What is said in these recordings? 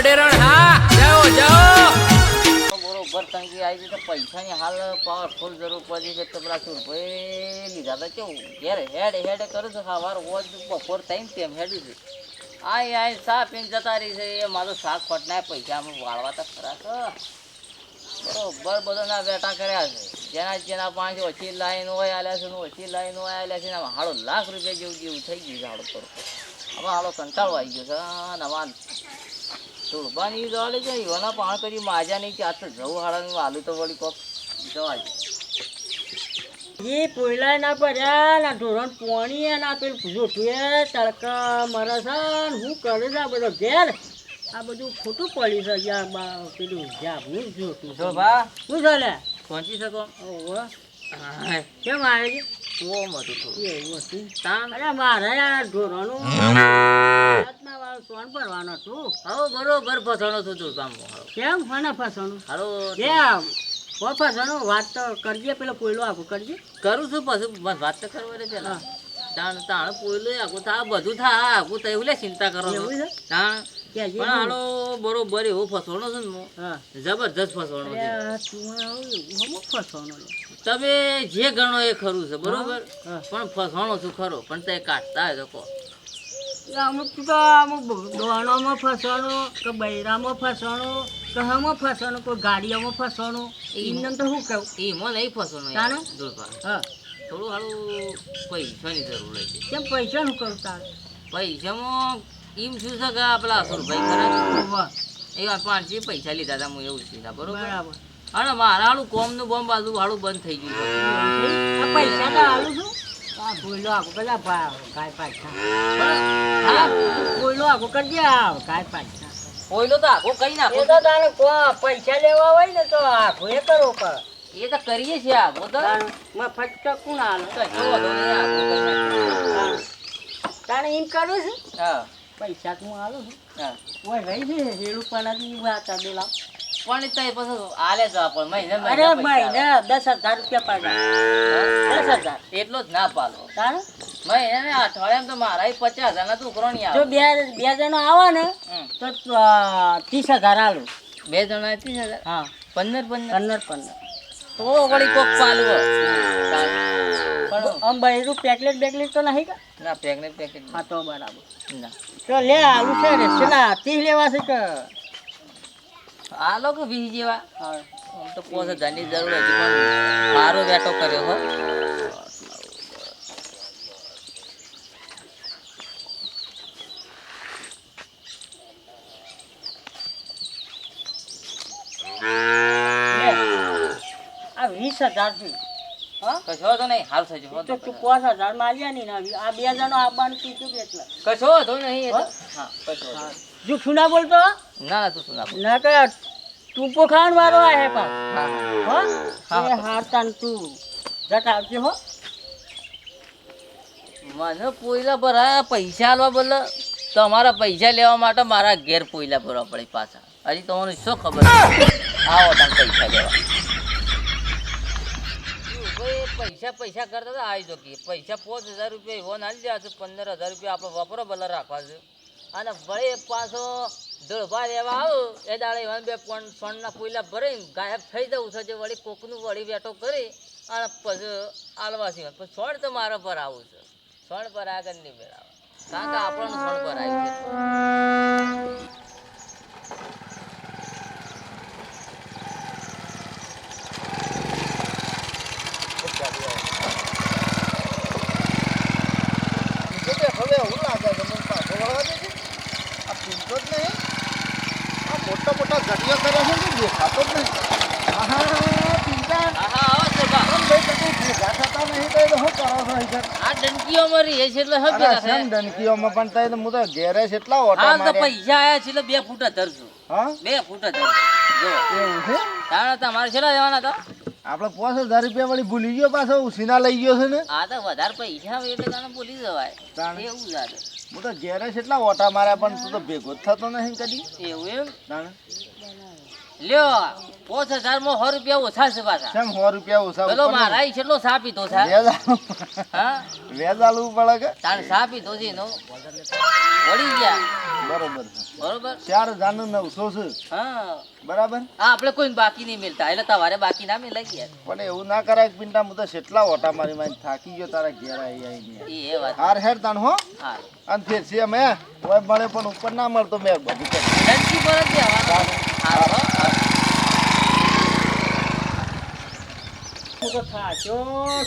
અડેરણ, હા, જાઓ જાઓ. બરોબર તંગી આવી તો પૈસાની હાલ પાવરફુલ જરૂર પડી છે, તો પેલા સુરભાઈ લીધા તો કેવું? ઘેર હેડ હેડ કરું છું, સવાર હોજ બપોર ટાઈમ તેમ હેડી છે. આય આય સા પીન જતા રહી છે, એ મારું શાક ખોટના પૈસા વાળવા તો ખરા તો બરોબર, બધાના બેટા કર્યા છે. જેના જેના પાંચ ઓછી લાઈન હોય આલ્યા છે ઓછી લાઈન હોય આલ્યા છે ને હાડો લાખ રૂપિયા જેવું જેવું થઈ ગયું છે હાડો પર હવે હાડો કંટાળો આવી ગયો છે અને સુરબાની દોડે છે યોના પાણ કરી માજા નહીં કે આ તો જવું હાડાનું આલુ તો વળી કોક. જવા એ પોયલા ના પડ્યા ના ધોરણ પોણી ના પેલું જોઠું એ તડકા મરે છે ને હું કરે છે આ બધો ઘેર? આ બધું ખોટું પડી છે જ્યાં બા- પેલું જાબનું જ જોઠું જો બા. શું છે લે? પહોંચી શકો? ઓહો. કેમ આવે છે? ઓ થોડું એવું હતું. તાન. અરે મારે આ ધોરણનું રાતના સોન ભરવાનો હતું હવે બરોબર ફસણો છું તું કામ કેમ? મને ફસવાનું હારો કેમ ઓ વાત તો કરજે પેલો કોયલો આખું કરજે. કરું છું પછી વાત તો કરવાની છે ને તાણ તાણ પોયલું આખું થા બધું થા આખું તો લે ચિંતા કરો. તાણ. પણ હાલો બરોબર એવું ફસણો છે ને જબરજસ્ત ફસણો છે. ફસવાનું તમે જે ગણો એ ખરું છે બરોબર? હા. પણ ફસવાનો છું ખરો પણ તે કાઢતા હોય તો કહો. અમુક તો અમુક દોણોમાં ફસવાનું કે બૈરામાં ફસવાનું કે હમાં ફસવાનું કોઈ ગાડીઓમાં ફસવાનું એમને તો શું કહું? એમાં નહીં ફસવાનું તાણે? હા. થોડું હાલું પૈસાની જરૂર હોય છે કેમ પૈસા શું કરું તારે? પૈસામાં એમ શું છે કે આપણા પેલા અસુરભાઈ ખરા? એ પાંચસો પૈસા લીધા હતા હું એવું છે બરોબર? અને મારા હાલું કોમનું બોમ્બ બાજુ હાલું બંધ થઈ ગયું. પૈસા તો હાલું છું ભૂલો આખું કદા કાંઈ પાછા. ભૂલો આખું કરજે આવ કાંઈ પાછા. કોઈનો તો આખો કઈ નાખો. તો તારે કો- પૈસા લેવા હોય ને તો આખો એ કરો કર એ તો કરીએ છીએ આખો તો. મફત તો કોણ હાલે. તારે એમ કરું છું? હા. પૈસા તો હું આલું છું. હા. ઓય રહી છે રેડું પણ વાત આ બેલા પણ તો પછી આલે જ આપણને મહિને અરે મહિને દસ હજાર રૂપિયા દસ હજાર. એટલો જ ના પાલો તારે? મહિને અઠવાડિયામાં તો મારા પચાસ હજાર ના છોકરો નહીં જો બે બે જણો આવે ને તો ત્રીસ હજાર આલું. બે જણા ત્રીસ હજાર? હા. પંદર પંદર? પંદર પંદર. તો વળી કોક પાલવો. પણ આમ બૈરું પેકલેટ બેકલેટ તો નહીં કા? ના પેક ને પેકેટ. હા તો બરાબર. ના. તો લે આલુ છે ને શેના ત્રીસ લેવા છે કે? આ લોકો વીસ જેવા. આમ તો પોસ હજારની જરૂર હતી પણ મારો બેટો કર્યો હો. આ વીસ હજારથી હા? કશો તો નહીં હાલ થજો તો તો હજાર માલ્યા નહીં ને આ બે આવવાનું કીધું એટલે. કશો તો નહીં. હા? કશો વાંધો નહીં. ના બોલતો? ના ના તું સુના ના બોલ. ના તું પોખાણ વાળો આ હે પા હા? હા. હારતા તું. જટ આવજે હો. મને પોઈલા ભરાયા પૈસા આલવા બોલે તમારા પૈસા લેવા માટે મારા ઘેર પોઈલા ભરવા પડે પાછા. હજી તમને શું ખબર? આવો તમે પૈસા લેવા. પૈસા પૈસા કરતા હતા આવી જોકી પૈસા પાંચ હજાર રૂપિયા એવો નાલી દેવા છે પંદર હજાર રૂપિયા આપણે વાપરો ભલે રાખવા છે. અને ભલે પાછો દળભા લેવા આવો, એ દાડે એવા બે પણ સોનના પોઈલા ભરીને ગાયબ થઈ જવું છે, જે વળી કોકનું વળી બેઠો કરી અને પછી આલવાસી પછી સોણ તો મારા પર આવું છે. સોણ પર આગળ નહીં મેળાવે. કારણ કે આપણને સોણ પર આવી છે હવે એવું લાગે છે મને પાછો વળવા દે છે આ પૂછતો જ નહીં આ મોટા મોટા ગઢિયા કર્યા છે ને દેખાતો જ નહીં આહા, ચિંતા હા હા આવો છે બા કેમ ભાઈ તમે ભેગા થતા નહીં તો એ તો શું કરો છો અહીંયા? આ ડંકીઓ મરી છે એટલે હબ ભેગા શેમ થયા. પણ તઈ હું તો ઘેરે છે એટલા ઓટા તો પૈસા આયા છે એટલે બે ફૂટ જ હા? બે ફૂટ જ જો. એવું છે? તાણે તમારે કેટલા જવાના હતા. આપણે પાંચ હજાર રૂપિયા વળી ભૂલી ગયો પાછો ઉસીના લઈ ગયો છે ને? આ તો વધારે પૈસા આવે એટલે તને ભૂલી જવાય. એવું જાતે હું તો ઘેરે છે એટલા ઓટા માર્યા પણ તું તો ભેગો જ થતો નહીં કદી. એવું એમ? તાણે? લ્યો પોચ હજારમાં સો રૂપિયા ઓછા છે પાછા. કેમ સો રૂપિયા ઓછા? પેલો મારા કેટલો સા પીધો છે. આલવું પડે. કે? તાણ સા પીધો છે એનો. વળી ગયા. બરોબર બરોબર? ચાર હજારનું નવસો છે. હા. બરાબર? હા આપણે કોઈ બાકી નહીં મિલતા. એટલે તમારે બાકી ના મિલાઈ ગયા પણ એવું ના કરાય પિંટા હું તો કેટલા ઓટા મારી મારી થાકી ગયો તારા ઘેર આવી આવી એ વાત. હાર હેર તાણ હો. હા. અને ફેર છે મેં કોઈ મળે પણ ઉપર ના મળતો મેં બધું. પર જ હા, હો, તો થાચો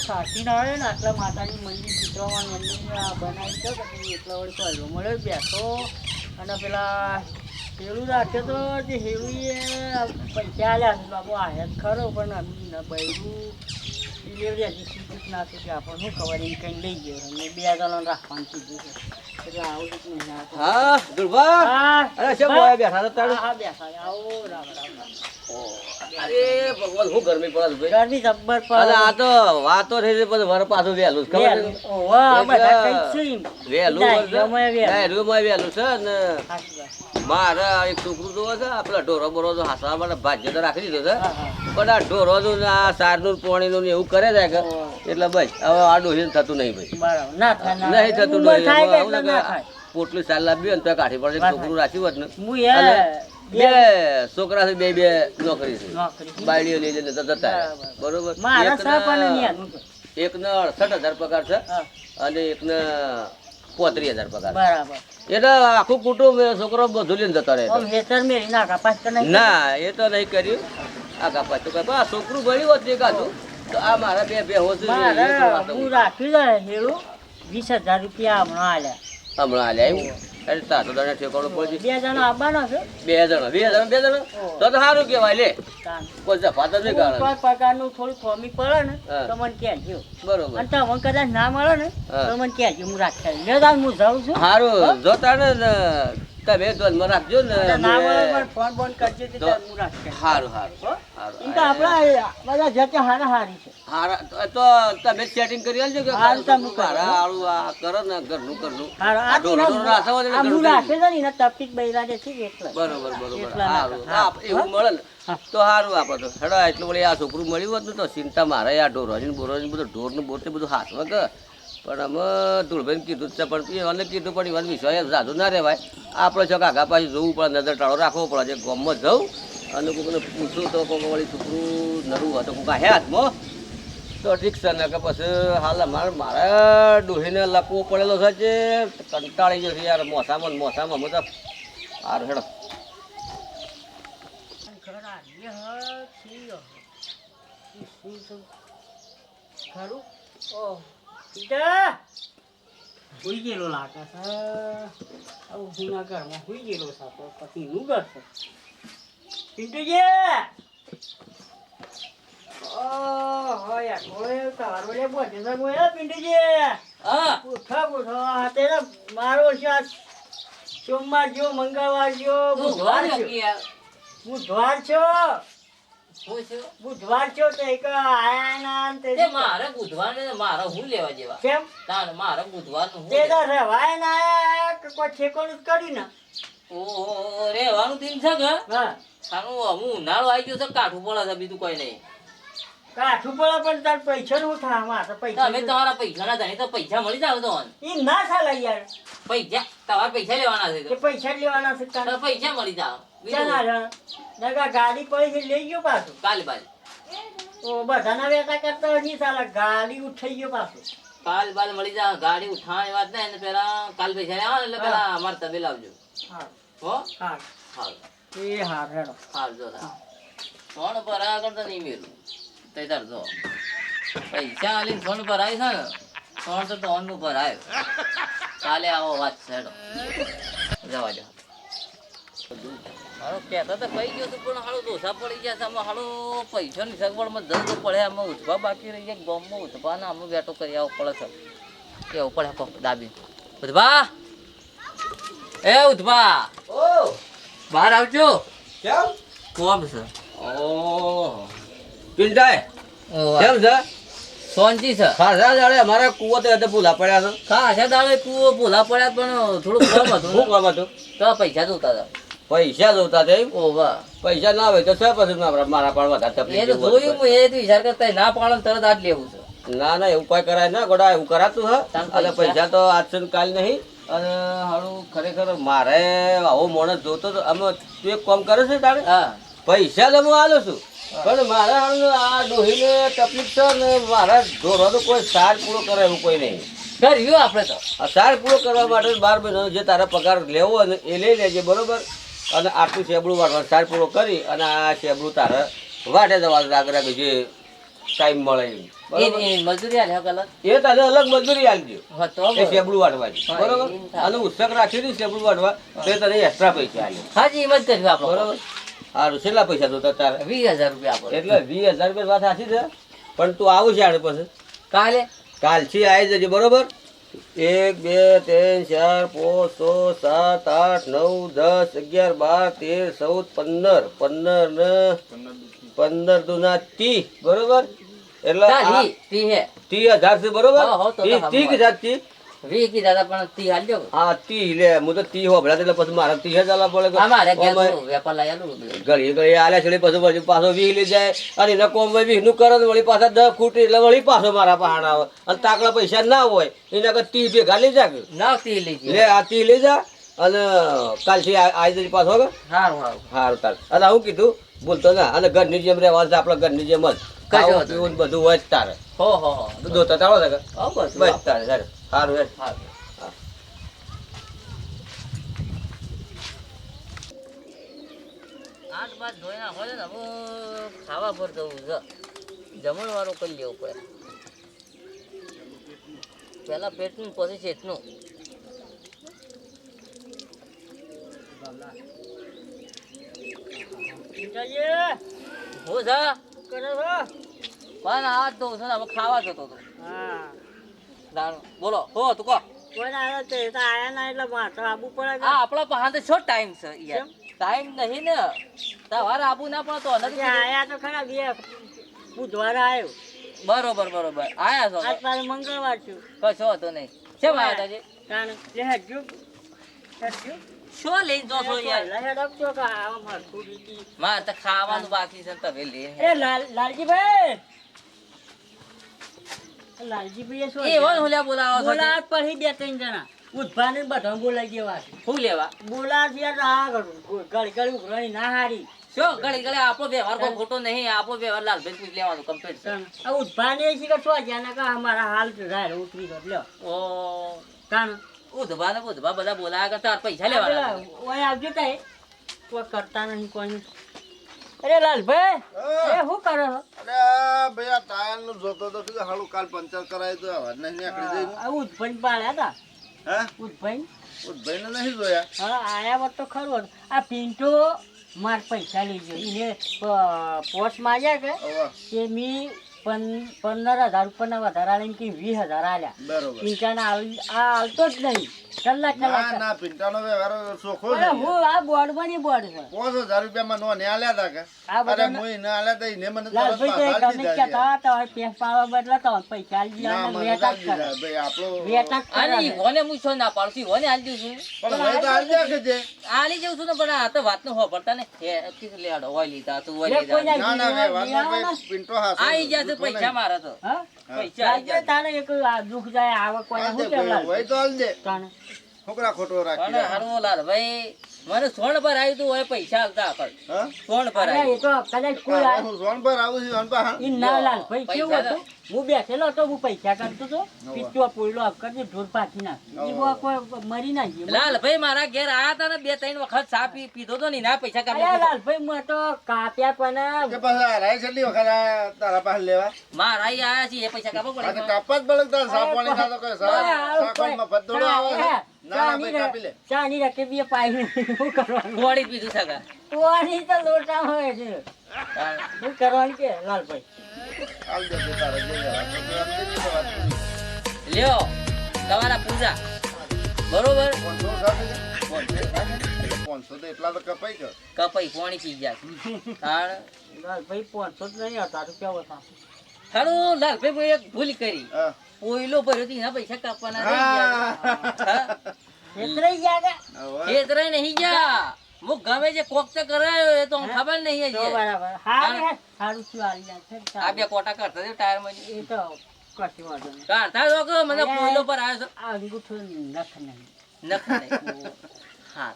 થાકીને આવ્યો ને આટલા માતાની મંદિર ચિત્રમાં મંદિર બનાવી દો પછી એટલા વળી પહેલો મળ્યો બેસો અને પેલા હેલું રાખ્યો તો જે હેલું એ પૈસા આલ્યા છે બાબુ આયા જ ખરો પણ બૈરું ડિલિવરી હજી સીધું જ આપણને શું ખબર એમ કંઈ લઈ ગયો. અને બે જણાને રાખવાનું કીધું છે. એટલે આવું જ નહીં હા અરે શેમ બેઠા હતા બેઠા. આવો રામ રામ રામ. અરે ભગવાન શું ગરમી પડે ભાઈ ગરમી જબ્બર અને આ તો વાતો થઈ છે પછી વર પાછું વહેલું ખબર છે? બધા કંઈક છે એમ. વહેલું ના, છે. એમાંય વહેલું. ડાયરીઓમાંય વહેલું છે ને મારે એક છોકરું જોવે છે આ ઢોરો બોરો તો હાસવા માટે ભાજ્ય તો રાખી દીધો છે. પણ આ ઢોરોનું ને આ સારનું ને પોણીનું ને એવું કરે છે કે એટલે બસ હવે આ ડોહીને થતું નહીં ભાઈ નહીં થતું નહીં. પોટલી સાલ લાવી ને તો કાઢી પડે છોકરું રાખ્યું હોત ને બે બે છોકરા છે બે બે નોકરી છે બાયડીઓ લઈ લઈને જતા બરોબર. મારા એકને- સાપ અને નિયાનું છે. એકને અડસઠ હજાર પગાર છે હા, અને એકને પોત્રીસ હજાર પગાર બરાબર. એટલે આખું કુટુંબ છોકરો બધું લઈને જતો રહે ના એ તો નહીં કર્યું. આ પાછું તો બા છોકરું ભણ્યું હોત ને તો આ મારા બે બે હોત હું રાખ્યું વીસ હજાર રૂપિયા હમણાં આલ્યા. હમણાં આલ્યા એવું ઠેકાણું બે જણા આવવાના છે? બે જણા બે જણા બે જણા? તો તો સારું કહેવાય લે. કોઈ જફાત જ કારણ ઉપર પગારનું થોડું ખોમી પડે ને. તો મને કહેજો બરોબર. અને તમને કદાચ ના મળે ને. તો મને કહેજો હું લે તાન હું જાઉં છું. સારું જોતા ને ને તમે ધ્યાનમાં રાખજો ને ના મળે અમે- ફોન બોન કરજો તો- હું રાખ્યા સારું સારું તો આપણા બધા જતે હારા હારી છે. હારા તો- તો તમે સેટિંગ કરી આલજો કે હારું તમે કરો. મારા આ કરો ને ઘરનું ઘરનું હારા આ આ ઢોરો ઢોરો રાખવા હોય ને આ હું ઘરનું રાખે છે ને એના તપીક બૈરા જે છે એટલે. બરોબર બરોબર. એટલા હા. હા, એવું મળે ને તો સારું આપણે તો. હેડો એટલું વળી આ છોકરું મળ્યું હતું તો ચિંતા મારે આ ઢોરોની બોરોની બધું ઢોરનું બોર બધું હાથમાં કે. પણ અમે ધૂળભાઈને કીધું છે પણ એને કીધું પણ એવા વિશ્વાસ સાધુ ના રહેવાય. આપણે છો આગા પાછી જોવું પડે નજર ટાળો રાખવો પડે જે ગામમાં જવું અને કોઈને તો નરું હતું હે હાથમાં તો ઠીક છે. ને કે, પછી હાલ મારા ડોહીને લખવો પડેલો છે કંટાળી ગયો યાર, મોસામાં મોસામાં હું હારું હેડો. છે. પિન્ટુજી ઓહો યાર કોઈ તારો લે બોજે છે કોઈ પિન્ટુજી હા ઉઠો ઉઠો. આ મારો શાક સોમવાર જો મંગળવાર જો બુધવાર જો બુધવાર છો? હું બુધવાર છો તો એક તે મારે બુધવાર ને મારે હું લેવા જેવા? કેમ? તાર મારે બુધવાર હું તે તો લેવા? રેવાય ના કોઈ ઠેકોણું જ કર્યું ને દિન છે કે? હા. તારું હું ઉનાળો આવી ગયો છે કાઠું પડે છે બીજું કોઈ નહીં. કાઠું પડે પણ તાર પૈસા નું થાય મારે પૈસા તમે તમારા પૈસા ના જાણી તો પૈસા મળી જાવ તો ઈ ના ચાલે યાર. પૈસા તમારે પૈસા લેવાના છે પૈસા લેવાના છે તો પૈસા મળી જાવ ક્યાં ના ગાડી પડી છે લઈ ગયો પાછું. કાલે બાલ. ઓ બધાના વેતા કરતા હજી સાલા ગાડી ઉઠાઈ ગયો પાછું. કાલ બાલ મળી જાવ ગાડી ઉઠાવાની વાત નહીં એટલે પેલા કાલ પૈસા લેવા એટલે પેલા અમારે તમે લાવજો હા. હો? હા હાલ. એ હાર હેડો. હાલ જો સોન પર આ કરતા નહીં મેલું. તે તાર જો. પૈસા આલી સોન પર આવી છે ને સોન તો તોનનું પર આવ્યો કાલે આવો વાત છે હેડો. જવા દો. હાલો કહેતા તો કઈ ગયો તું પણ હાલો દોસા પડી ગયા છે. આમાં હાલો પૈસાની સગવડમાં જલ્દ પડે આમાં ઉઠવા બાકી રહી ગયા ગામમાં ઉઠવા ને આમાં બેઠો કરી આવો પડે છે. કેવું પડે કો દાબી ઉઠવા. એ ઉઠવા બહાર આવજો. કેમ? કોમ છે. ઓ. પિંડાય કેમ છે? સોનજી છે. ખાસા દાડે અમારા કુવો તો હતા ભૂલા પડ્યા છે. ખાસા દાડે કુવો ભૂલા પડ્યા પણ થોડું કમ હતું શું કામ હતું? તો પૈસા જોતા હતા. પૈસા જોતા તે ઓ ઓવા પૈસા ના હોય તો છે પછી મારા પાડવા પણ વધારે એ તકલીફ તો જોયું હું એ વિચાર કરતા ના પાડો તરત આજ લેવું છે. ના ના એવું કોઈ કરાય ના ગોડા એવું કરાતું હા. અને પૈસા? પૈસા તો આજ કાલ નહીં. અને હારું ખરેખર મારે આવો માણસ જોતો તો અમે તું એક કામ કરે છે તારે? હા. પૈસા તો હું આલો છું. પણ મારા હારું આ ડોહીને તકલીફ છે ને મારા ઢોરવાનો કોઈ સાર પૂરો કરે એવું કોઈ નહીં. કર્યું આપણે તો. આ સાર પૂરો કરવા માટે બાર મહિનાનો જે તારા પગાર લેવો અને એ લઈ લેજે બરોબર? અને આટલું શેબડું વાટવાનું સાર પૂરો કરી અને આ શેબડું તારે વાટે દવા આગળ બીજે ટાઈમ મળે એમ. મજૂરી આલે એ તને અલગ મજૂરી આપજો એ શેબડું વાટવાની બરોબર? અને ઉત્સક રાખી દી શેબડું વાટવા તો તને એક્સ્ટ્રા પૈસા આલે. હાજી એમ જ કર્યું આપણે બરોબર? સારું કેટલા પૈસા જોતા તારે. વીસ હજાર રૂપિયા આપણે એટલે વીસ હજાર રૂપિયા વાત સાચી છે. પણ તું આવું છે આડે પછી કાલે? કાલથી આવી જજે બરોબર? એક બે ત્રણ ચાર પાંચ છ સાત આઠ નવ દસ અગિયાર બાર તેર ચૌદ પંદર. પંદર ને પંદર દુના ત્રીસ બરોબર? એટલે તાલી તી હે. ત્રીસ હજાર છે બરોબર? હા, હા, તો તો ત્રીસ હજાર ત્રીસ વી કીધા દાદા પણ તી હાલજો હા ત્રીસ લે હું તો તી હો ભલા એટલે પછી મારા તી હજાર લાવવા પડે ઘેર તો વેપાર લઈ આલું. તો ઘડી આલે છેલ્લે પછી પછી પાછો વી લઈ જાય. અને એના વી નું કરે ને વળી પાછા દસ ફૂટ એટલે વળી પાછો મારા પહાડ આવે. અને તાકડા પૈસા ના હોય એના કરતા ટી ભેગા લઈ જા કે. ના તી જા લે આ તી લઈ જા. અને કાલથી આવી જજે પાછો સારું સારું સારું તાર. અને હું કીધું બોલતો ના અને ઘરની જેમ રહેવાનું છે આપણા ઘરની જેમ જ. કશો ને બધું હોય જ હો હો હો. છે કે? હો બધું બસ તારે તારે. સારું હેડ. સારું. આઠ બાદ ધોઈ નાખો ને હવે ખાવા પર જવું છે. જમણવાળું કરી લેવું પડે. પહેલા પેટનું પછી ચેટનું પિતાજી, હું છે કરો છો? પણ આ તો છું ને હવે ખાવા જતો હતો. હા. દારૂ. બોલો હો તું કહો. કોઈ આવ્યો તે તો આયા ના એટલે માથો આબુ પડે હા આપણા પાસે તો શું ટાઈમ છે યાર. ટાઈમ નહીં ને. સવારે આબુ ના પણ તો નથી આયા તો ખરા બે બુધવારે આવ્યો બરોબર બરોબર. આયા છો આજ તારે મંગળવાર છું. કશો હતો નહીં. કેમ આયા હતા કાન કારણ લે હેડજો. હેડજો. શું લઈ જો છો યાર? હેડ આપજો કે માર રીતી. મારે તો ખાવાનું બાકી છે તમે લે. એ લાલ લાલજીભાઈ! લાલજીભાઈ શું એ વન હુલ્યા બોલાવો છો બોલા પછી બે ત્રણ જણા. ઉદ્ભાને બધા બોલાઈ દેવા શું લેવા? બોલા યાર આ ઘડી ઘડી ઉઘરાણી ના હારી. શું? ગળી ઘડી આપણો વ્યવહાર કોઈ ખોટો નહીં. આપો વ્યવહાર લાલભાઈ પૂછ લેવાનું કમ્પ્લીટ છે. ઉદ્ભાને છે કે શું જ્યાં કા અમારા હાલ રાય ઉતરી ગયો લ્યો. ઓ. કારણ ઉધવા ને ઉધવા બધા બોલાયા કરતા તાર પૈસા લેવા લેવાના ઓય આવજો તઈ. કોઈ કરતા નહીં કોઈ અરે લાલભાઈ એ શું કરો છો અરે આ ભાઈ આ ટાયરનું જોતો તો કે હાલું કાલ પંચર કરાય તો હવે નહીં નીકળી જઈ આ ઉદ્ભાઈ પાળ્યા હતા હે? ઉદ્ભાઈ ભાઈને નહીં જોયા? હા આયા વખત તો ખરું આ પિન્ટો માર પૈસા લઈ ગયો. એને પોસ્ટ માર્યા કે કે મી પંદર હજાર રૂપિયાના વધારે આલીને કે વીસ હજાર આલ્યા. બરોબર. આલ- આ હાલતો જ નહીં. કલાક કલાક. ના પિંટાનો વ્યવહાર ચોખ્ખો છે. હું આ બોર્ડમાં ની બોર્ડ છે. પાંચ હજાર રૂપિયામાં નો ને આલ્યા તા કે? અરે હું એને આલ્યા તા એને મને તો પાછા ગમે આલી તે પેસ બદલે તો પૈસા ના કરે. ભાઈ આપણો કરે. હું છો ના પાડું છું આલી દઉં છું પણ હવે તો આલી દે કે છે આલી જઉં છું ને પણ આ તો વાતનો હોભળતા ને હે લેડો હોય લીધા તું હોય લીધા. ના ના પિંટો આઈ છે પૈસા. મારા તો. હા? પૈસા તારે એક દુઃખ જાય આવક કોઈ શું કેવું હોય તો આલ દે છોકરા ખોટો રાખી હારું લાલ ભાઈ મને સોણ પર આવ્યું તું હોય પૈસા આલતા આગળ સોણ પર આવ્યું. તો કદાચ કોઈ આ- હું સોણ પર આવું છું પર ઈ ના લાલભાઈ કેવું પૈસા હતું? હું બેઠેલો હતો હું પૈસા કરતો હતો. પોઈલો આપ કરજે ઢોર પાછી ના ઈ કોઈ મરી ના ગયો. લાલ ભાઈ મારા ઘેર આયા તા ને બે ત્રણ વખત ચા પી પીધો તો ને ના પૈસા અરે લાલ ભાઈ હું તો કાપ્યા પણ કે પાછા આ રાય છેલ્લી વખત તારા પાસે લેવા. મારા આયા છે એ પૈસા કાપો પડે કાપવા જ પડે તારે સાપવાની થતો કે માં ભદોડો આવે છે. ના ના ભાઈ કાપી લે. ચાની રકે બી પાઈ શું કરવાનું? ગોળી પીધું સગા કુવાની તો લોટા હોય છે. શું કરવાનું કે લાલભાઈ? લ્યો તમારા પૂજા. બરોબર? પાંચસો તો એટલા તો કપાઈ ગયો. કપાઈ પાણી પી ગયા. લાલભાઈ પાંચસો જ નહીં હતા રૂપિયા હતા હારું લાલભાઈ એક ભૂલ કરી. હા. પોઈલો ભર્યો હતી એના પૈસા કાપવાના રહી ગયા. ખેતરે નહીં ગયા. હું ગમે છે કોક તો કરાયો એ તો ખબર નહીં હજી. બરાબર. હે. હારું શું જાય આ બે કોટા કરતા છે ટાયરમાં એ તો કશું વાંધો નહીં. કાઢતા તો કે મને કોયલો પર આવ્યો છે? અંગૂઠો નખ નહીં. નખ નહીં. હા.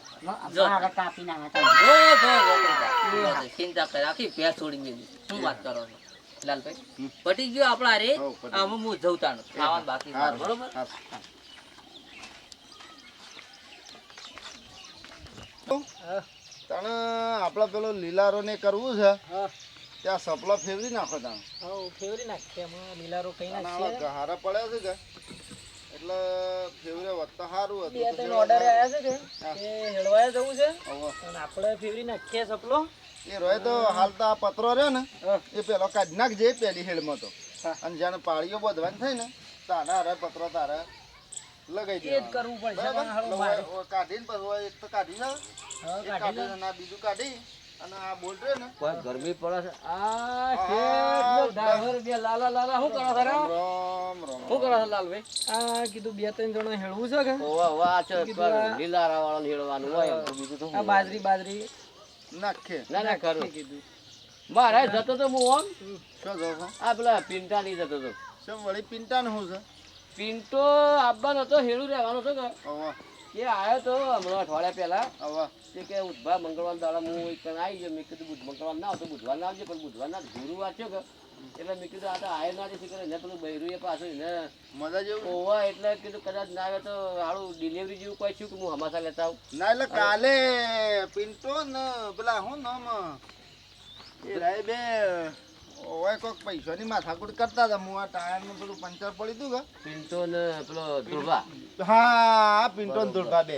જો. કાપી નાખે જો જો જો જો, જો, ચિંતા. કરે આખી ભેંસ છોડી દીધી શું વાત કરો છો? લાલભાઈ. પટી ગયો આપણા રે આમાં હું જઉં ખાવાનું બાકી બરોબર? તને આપણે પેલો લીલારો ને કરવું છે? ત્યાં સપલો ફેરવી નાખો તમે ફેવરી નાખીએ એમાં. લીલારો કઈ આવા ગહારા પડ્યા છે કે? એટલે ફેવરે વધતા સારું હતું. બે ત્રણ ઓર્ડર આવ્યા છે કે. હેળવાયા જવું છે. અને આપણે ફેવરી નાખીએ સપલો. એ રોય તો હાલ તો આ પતરો રહ્યો ને એ પેલો કાઢી નાખજે પેલી હેડમાં તો અને જાણે પાળીઓ બધવાની થઈ ને તારે રે પતરો તારે લગાઈ એ જ કરવું પડશે કાઢીને પછી એક તો કાઢી ના કાઢી ના બીજું કાઢી અને આ બોલ્ટ રહ્યો ને. કોઈ ગરમી પડે છે? આ બે લાલા લાલા શું કરો છો રે? રામ રામ શું કરો છો લાલભાઈ? આ કીધું બે ત્રણ જણા હેળવું છે કે? ઓવા ઓવા આ છે હેળવાનું હોય બીજું તો આ બાજરી બાજરી. નાખે. ના ના કરું કીધું મારે જતો તો હું ઓમ? શું જો આ પેલા પિંટા ની જતો તો. શું વળી પિંટા ને શું છે? પિંટો આવવાનો હતો હેડું રહેવાનો હતો કે કે આવ્યો તો હમણાં અઠવાડિયા પહેલા. હવે તે કે ઉદભા મંગળવાર દાડા હું આવી ગયો. મેં કીધું બુધ મંગળવાર ના આવતો બુધવાર ના આવજે પણ બુધવાર ના ગુરુવાર થયો કે એટલે મેં કીધું આ તો આયર ના કરે એને પેલું બૈરું એ પાછું ને મજા જેવું ઓવા એટલે કીધું કદાચ ના આવે તો હારું ડિલિવરી જેવું કોઈ છું કે હું હમાસા લેતા આવું? ના એટલે કાલે પિન્ટો ને પેલા હું નામ એ રાય બે ઓય કોક પૈસાની માથાકૂટ કરતા હતા. હું આ ટાયરનું પેલું પંચર પડી હતું કે? પિન્ટો ને પેલો ધ્રુવા હા પિન્ટો ને ધુલભા બે.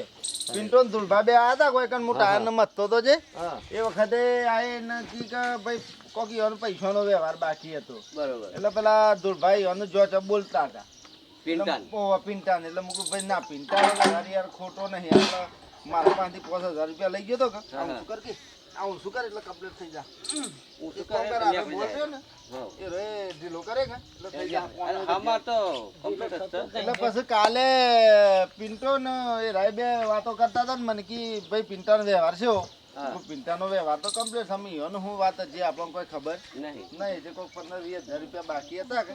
પિન્ટો ને ધુલભા બે આવ્યા હતા કોઈ કણ હું ટાયર ને મથતો તો જે. એ વખતે આ કી કે ભાઈ કોક પૈસા પૈસાનો વ્યવહાર બાકી હતો. બરોબર. એટલે પેલા ધુલભાઈ ઈવાનો જો બોલતા હતા. પિંટાન ઓ એટલે મુકુ ભાઈ ના પિંટાન ને યાર ખોટો નહીં. એટલે મારા પાસેથી પાંચ હજાર રૂપિયા લઈ ગયો તો કે આવું કર કે. આવું શું કરે? એટલે કમ્પ્લીટ થઈ જા. હું શું કોમ કરે કરે તો આપણે નીકળી જાય. ને? એ રે ઢીલો કરે કે? એટલે થઈ જા. આમાં તો complete જ એટલે પછી કાલે પિન્ટો ને એ રાય બે વાતો કરતા હતા ને મને કે ભાઈ પિન્ટાનો વ્યવહાર છે પિન્ટાનો વ્યવહાર તો કમ્પ્લીટ સમી. અને હું વાત જે આપણને કોઈ ખબર નહીં. નહીં. જે કોઈ પંદર વીસ હજાર રૂપિયા બાકી હતા કે?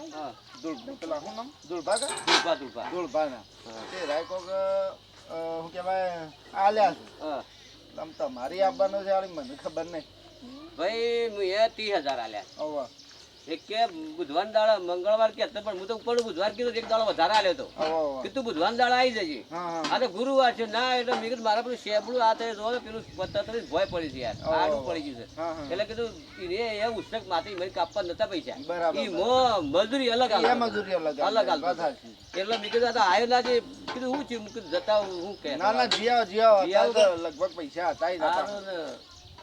ધૂળ પેલા શું નામ? ધૂળભા કે. તે રાય કોક શું કહેવાય આલ્યા છે. આમ તમારી આપવાનો છે મને ખબર નહીં. ભાઈ હું એ ત્રીસ હજાર આલ્યા હવે એક કે બુધવાર દાડા મંગળવાર કે પણ હું તો ઉપર બુધવાર કીધું એક દાડો વધારે આલ્યો હતો કીધું બુધવાર દાડા આવી જજે. આ તો ગુરુવાર છે. ના એટલે મેં કીધું મારા પેલું શેબડું આ થાય જો પેલું પત્તા ભય પડી છે યાર. આડું પડી ગયું છે. એટલે કીધું એ એ ઉત્સક માથી મને કાપવા નતા પૈસા. એ મો મજૂરી અલગ મજૂરી અલગ અલગ. એટલે મેં કીધું આ આવ્યો આયો ના જે કીધું હું છે. જતા હું કે. ના ના જીયા તો લગભગ પૈસા હતા.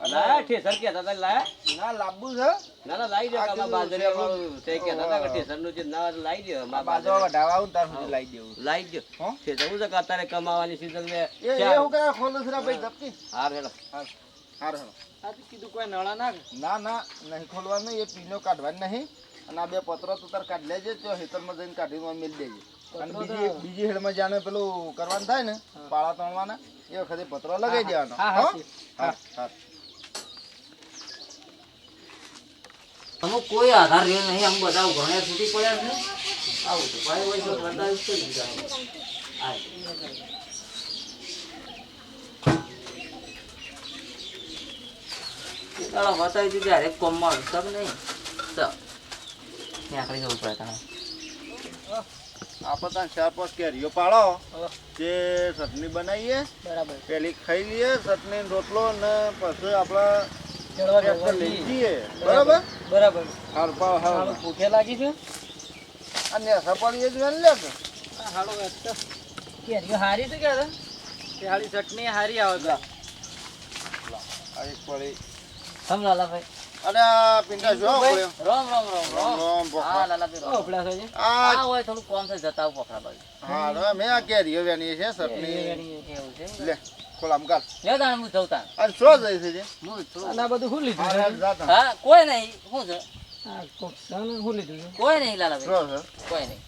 લાયા ઠેસર કહેતા હતા લાયા. ના લાંબુ છે. ના ના લાવી દે આ કાકા કીધું બાજરી શેબડું. વાળું તે કહેતા હતા કે ઠેસરનું છે ના લાવી દે આ મારા વઢાવા આવું ને સુધી લાવી દેવું લાવી દે. ઠેસર હું છે કે કમાવાની season ને એ એ હું કહેવાય ખોલું છે ભાઈ ધપકી. હાર હેડો હાર હાર હાર. આ તો કીધું કોઈ નળા નાખ ના ના નહીં ખોલવાનું એ પીનો કાઢવાની નહીં. અને આ બે પત્રો તો તાર કાઢી લેજે તો હેતરમાં જઈને કાઢીને મેલ દેજે. અને બીજી બીજી હેડમાં જાણે પેલું કરવાનું થાય ને પાળા તણવાના એ વખતે પત્રો લગાવી દેવાનો. હા, હા, હો? શી. હા હા અમુક કોઈ આધાર રહ્યો નહીં આમ બધા ઘણા છૂટી પડ્યા છે. આવું તો ભાઈ હોય તો બતાવી જ કરી દીધા આ બતાવી દીધી અરે કોમમાં સબ નહીં? તો નીકળી જવું પડે તારે આપણે ત્યાં ચાર પાંચ કેરીઓ પાડો. તે ચટણી બનાવીએ બરાબર. પેલી ખાઈ લઈએ ચટણી રોટલો ને પછી આપણે બરાબર? બરાબર. હાર પાવ હાર. ભૂખે લાગી છે? અને સપાડી જ વેન લે આ હાલો વાત કેરીઓ હારી છે કે તે ચટણી હારી આવે છે આ એક પડી સમ લાલાભાઈ અને આ પિંડા જો રામ રામ રામ રામ. રામ હા ભોખા. લાલાભાઈ ઓપડા છે આ આ હોય થોડું કોમ થાય જતા આવું ભાઈ હા મેં આ કેરીઓ વેની છે ચટણી. એવું છે? લે. ખોલામ ગાલ લે તાણ હું જઉં તાણ. અને શું જઈ છે જે? હું છું. આ બધું શું લીધું છે? હા કોઈ નહીં. શું છે? આ કોક સાનું શું લીધું કોઈ નહીં લાલાભાઈ. કોઈ નહીં.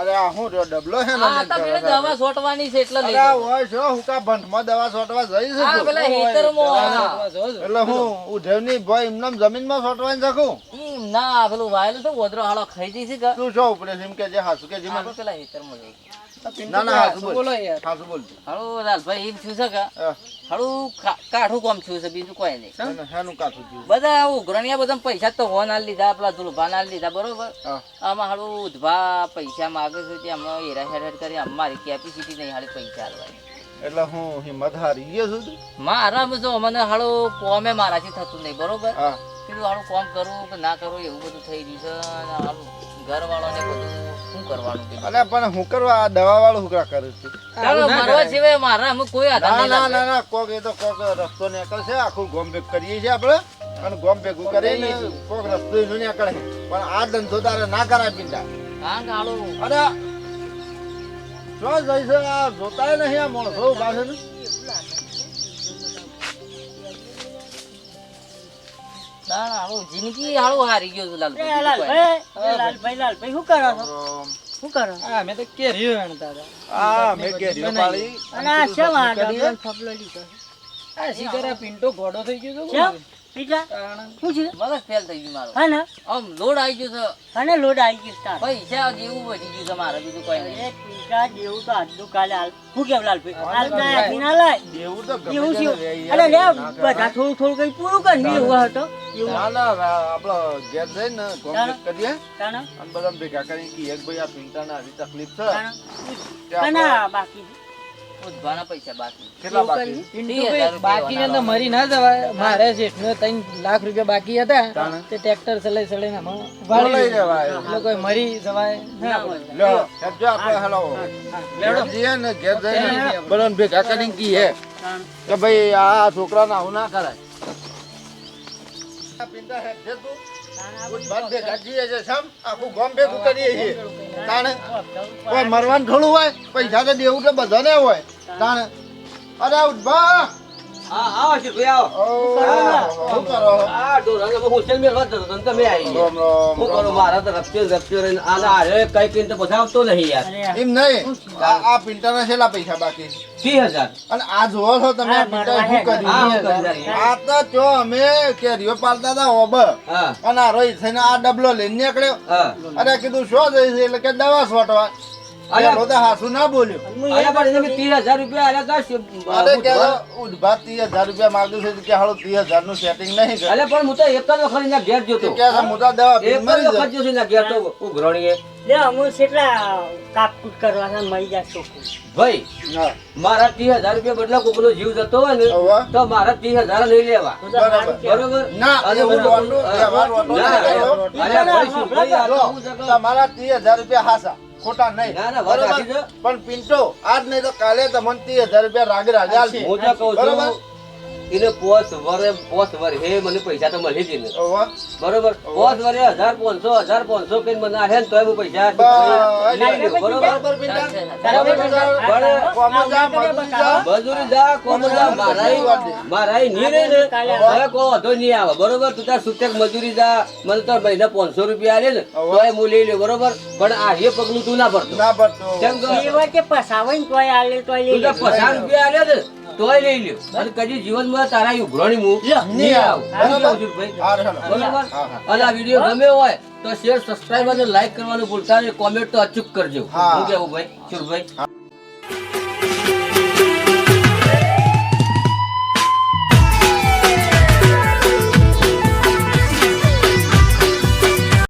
અરે આ હું રહ્યો? ડબલો હે ને આ તો દવા છોટવાની છે એટલે લઈ અરે છો હું કા ભંટમાં દવા છોટવા જઈ છું. પેલા હેતરમાં એટલે હું ઉધેવની ભાઈ એમનામ જમીનમાં છોટવાની શકું? ના પેલું વાયલ તો ગોદરો હાલો ખાઈ જઈશ કે. તું છો ઉપડે છે? એમ કે જે હાસુ કે જે પેલા હેતરમાં જઈશું. ના ના હાસુ બોલ. હાસુ હાલો લાલભાઈ એમ થયું છે કે હા. કાઠું કોમ થયું છે બીજું કોઈ નહીં. હેનું કાઠું થયું? બધા ઉઘરણિયા બધા પૈસા તો હોન આલી લીધા પેલા ધુલભાન આલી લીધા બરોબર? આમાં હાલું ઉધભા પૈસા માગે છે તે અમે હેરા કરી અમારી કેપેસિટી નહીં હાલી પૈસા એટલે હું હિંમત હારી ગયો છું મારા જો મને હાલું કોમે મારાથી થતું નહીં બરોબર? કીધું હાલું કોમ કરું કે ના કરું એવું બધું થઈ રહ્યું છે ઘરવાળાને બધું શું કરવાનું કીધું અલ્યા પણ હું કરવા દવા વાળું હું કા કરું છું? ચાલો મારવા સિવાય મારા અમે કોઈ આધાર ના ના ના ના કોક એ તો કોક રસ્તો નીકળશે આખું ગોમ ભેગ કરીએ છીએ આપણે અને ગોમ ભેગું કરીને કોક રસ્તો એનો નીકળે. પણ આ ધંધો તારે ના કરાય પિંડા. અરે જો જઈશે આ જોતાય નહીં આ માણસો ઊભા છે જિંદગી હાલું હારી ગયો લાલભાઈ. લાલભાઈ લાલભાઈ લાલભાઈ શું કરો છો? શું કરો આ મેં કેરીઓ પાડી અને આ શેમ આ ડબલ ફબલો લીધો? શેમ? પીઝા શું છે? મગજ ફેલ થઈ ગયું મારું. હા ને? આમ લોડ આવી ગયો છે. અને લોડ આવી ગયો તાર પૈસા જેવું વધી ગયું છે મારે બીજું કોઈ નહીં. અરે જેવું તો આજનું કાલે હાલ. શું કેમ લાલ હાલ કાંઈ આપી ના લાય. દેવું તો એવું છે અરે લે બધા થોડું થોડું કઈ પૂરું કરી. એવું હતો ના ના આપણો ઘેર જઈને ગોમ ભેગ કરીએ. અને બધા ભેગા કરીને કહીએ કે ભાઈ આ પિંટાને આવી તકલીફ છે. કે બાકી? ઉધભાના પૈસા બાકી. કેટલા બાકી? ત્રીસ હજાર રૂપિયા બાકી તો મરી ના જવાય. મારે ત્રણ લાખ રૂપિયા બાકી હતા. તે ટ્રેક્ટર ચલાઈ ચલાઈને આમાં લઈ વાળી જવાય. એટલે મરી જવાય ના પડે. આપણે હેલો. ઘેર જઈએ ને ઘેર જઈને. બધાને ભેગા કરીને કહીએ કે ભાઈ આ છોકરાને આવું ના કરાય. તું. ઉઠ સમ આખું ગામ કરીએ છીએ. તાણે કોઈ મરવાનું થોડું હોય, પૈસા તો દેવું તો બધાને હોય. તાણે, અરે ઉઠભા હા આવો શીખભાઈ આવો. શું કરો આ ઢોરાને હું હોસ્ટેલ મેળવા જતો હતો તમે આવી શું કરું મારા તો કઈ કઈ તો નહીં યાર. એમ નહીં. આ આ છેલ્લા પૈસા બાકી ત્રીસ હજાર. અને આ જોવો છો તમે આ શું કર્યું? હા હું કરી દારી. આ તો જો અમે કેરીઓ પાડતા હતા ઓબર. હા. અને આ રોહિત થઈને આ ડબલો લઈને નીકળ્યો. અરે કીધું શું જઈશ? એટલે કે દવા છોટવા અરે પેલો હાસુ ના બોલ્યો. અરે પણ એને રૂપિયા આલ્યા હતા અરે કે બુધવાર. ઉદ્ભાત રૂપિયા માંગ્યું છે કે હાલો ત્રીસનું સેટિંગ નહીં અરે પણ હું તો એક જ વખત એના ઘેર જોતો કે છે? મોટા દવા એક જ વખત જોતો એના ઘેર તો. ઉઘરણીએ લે અમુક કેટલા કાપકૂટ કરવા મરી જાય છોકરું ભાઈ મારા ત્રીસ હજાર રૂપિયા બદલા કોકનો જીવ જતો હોય ને તો મારા ત્રીસ હજાર લઈ લેવા. બરોબર. ના, અને હું- ના, અરે ભાઈ શું ભાઈ તમારા રૂપિયા હાસા. ખોટા નહીં. પણ પિન્ટો આજ નહીં તો કાલે તમને ત્રીસ હજાર રૂપિયા રાગે કહું બરોબર? એને પોસ વરે પોસ વર હે મને પૈસા તો મળી જ ને બરોબર? પોસ વરે હજાર પાંચસો હજાર પાંચસો કઈ મને આહે ને તોય હું પૈસા મજૂરી જા. મજૂરી જા કોમ જા મારાય મારાયની રે ને. હવે કો વધો નહીં આવે. બરોબર? તું તાર સુતેક મજૂરી જા મને તો મહિને પાંચસો રૂપિયા આલે ને. તોય હું લઈ લે બરોબર? પણ આ હે પગલું તું ના ભરતો. ના ભરતો. કેમ કે? એ વખતે પસાવે ને તોય આલે તોય લઈ તું તો લે. પચાસ રૂપિયા આલે ને તોય લઈ લ્યો. અને કદી જીવનમાં તારા ઉઘરાણી હું નહીં આવું. બરોબર. અને આ વીડિયો ગમે હોય તો શેર સબસ્ક્રાઇબ અને લાઈક કરવાનું ભૂલતા નહીં. કોમેન્ટ તો અચૂક કરજો. હા. કેવું ભાઈ? શુરભાઈ